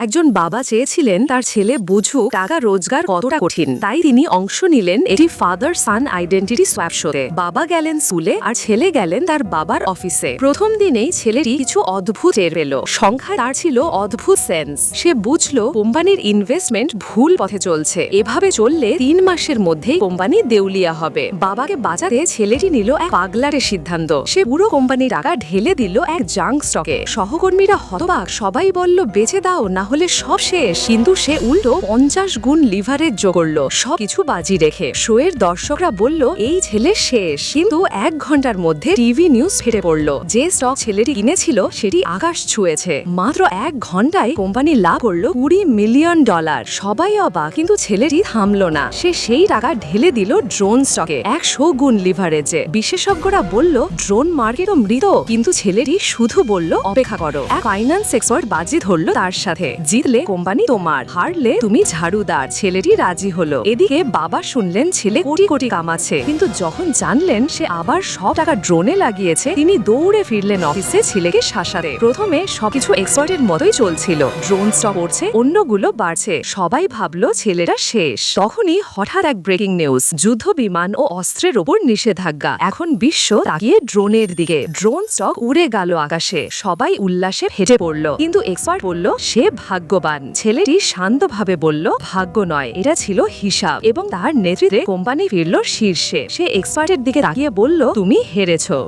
একজন বাবা চেয়েছিলেন তার ছেলে বুঝুক টাকা রোজগার কতটা কঠিন। তাই তিনি অংশ নিলেন এটি ফাদার সান আইডেন্টিটি সোয়াপ বাবা গেলেন স্কুলে আর ছেলে গেলেন তার বাবার অফিসে প্রথম দিনেই ছেলেটি কিছু অদ্ভুত টের পেল। সংখ্যায় তার ছিল অদ্ভুত সেন্স সে বুঝলো, কোম্পানির ইনভেস্টমেন্ট ভুল পথে চলছে। এভাবে চললে তিন মাসের মধ্যেই কোম্পানি দেউলিয়া হবে। বাবাকে বাঁচাতে ছেলেটি নিল এক পাগলারের সিদ্ধান্ত। সে পুরো কোম্পানির টাকা ঢেলে দিল এক জাঙ্ক স্টকে সহকর্মীরা হতবাক। সবাই বলল, বেঁচে দাও, না হলে সব শেষ। কিন্তু সে উল্টো পঞ্চাশ গুণ লিভারেজ যোগ করল। সব কিছু বাজি রেখে। শোয়ের দর্শকরা বলল, এই ছেলে শেষ। কিন্তু এক ঘণ্টার মধ্যে টিভি নিউজ ফেটে পড়ল। যে স্টক ছেলেটি কিনেছিল, সেটি আকাশ ছুঁয়েছে। মাত্র এক ঘন্টায় কোম্পানি লাভ করল কুড়ি মিলিয়ন ডলার। সবাই অবাক, কিন্তু ছেলেটি থামলো না। সে সেই টাকা ঢেলে দিল ড্রোন স্টকে। একশো গুণ লিভারেজে। বিশেষজ্ঞরা বলল, ড্রোন মার্কেটও মৃত। কিন্তু ছেলেটি শুধু বলল, অপেক্ষা করো। এক ফাইন্যান্স এক্সপার্ট বাজি ধরলো তার সাথে। জিতলে কোম্পানি তোমার, হারলে তুমি ঝাড়ুদার। ছেলেটি রাজি হলো। এদিকে বাবা শুনলেন ছেলে কোটি কোটি কামাচ্ছে। কিন্তু যখন জানলেন সে আবার সব টাকা ড্রোনে লাগিয়েছে, তিনি দৌড়ে ফিরলেন অফিসে ছেলেকে শাসাতে। প্রথমে সবকিছু এক্সপার্টের মতোই চলছিল। ড্রোন স্টক পড়ছে অন্যগুলো বাড়ছে। সবাই ভাবলো ছেলেটা শেষ। তখনই হঠাৎ এক ব্রেকিং নিউজ। যুদ্ধ, বিমান ও অস্ত্রের ওপর নিষেধাজ্ঞা। এখন বিশ্ব তাকিয়ে ড্রোনের দিকে। ড্রোন স্টক উড়ে গেল আকাশে। সবাই উল্লাসে ফেটে পড়ল। কিন্তু এক্সপার্ট বলল, সে ভাগ্যবান। ছেলেটি শান্তভাবে বলল, ভাগ্য নয়, এটা ছিল হিসাব। এবং তার নেতৃত্বে কোম্পানি ফিরল শীর্ষে। সে এক্সপার্টের দিকে তাকিয়ে বলল, তুমি হেরেছো।